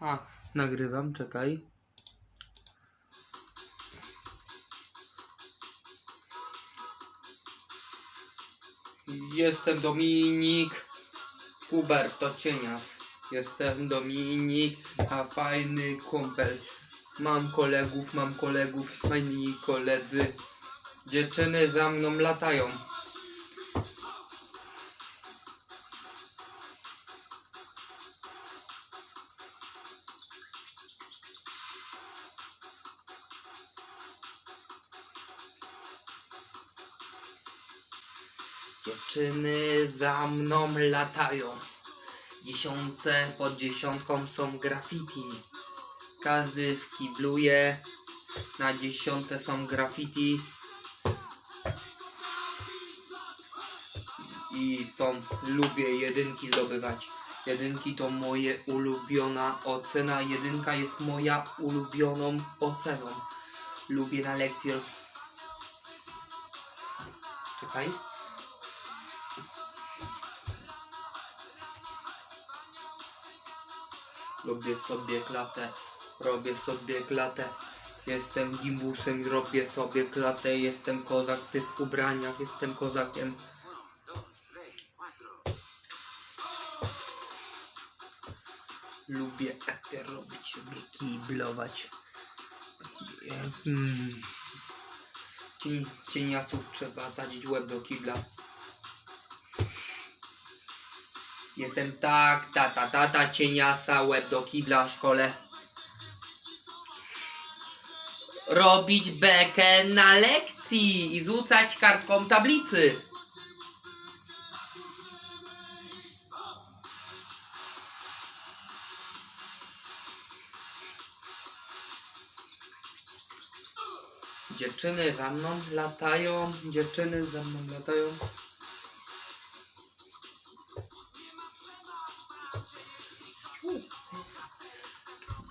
A, nagrywam, czekaj. Jestem Dominik Huberto Cienias. Jestem Dominik, a fajny kumpel. Mam kolegów, mam kolegów, fajni koledzy. Dziewczyny za mną latają. Dziewczyny za mną latają. Dziesiątce pod dziesiątką są graffiti. Każdy wkibluje. Na dziesiąte są graffiti. I są, lubię jedynki zdobywać. Jedynki to moje ulubiona ocena. Jedynka jest moja ulubioną oceną. Lubię na lekcję. Czekaj. Robię sobie klatę, robię sobie klatę. Jestem gimbusem robię sobie klatę. Jestem kozak, ty w ubraniach, jestem kozakiem. Lubię akcję robić, lubię kiblować. Hmm. Cieniasów trzeba zadzieć łeb do kibla. Jestem tak, tata, tata, cieniasa, łeb do kibla w szkole. Robić bekę na lekcji i rzucać kartką tablicy. Dziewczyny za mną latają, dziewczyny za mną latają.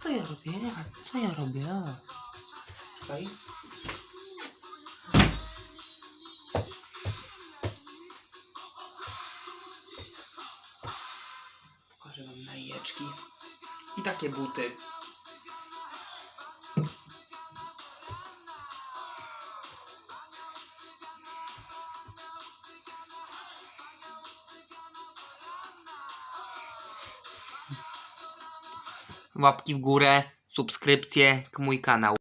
Co ja robię? Co ja robię? Czekaj. Pokażę wam najeczki. I takie buty. Łapki w górę, subskrypcje mój kanał.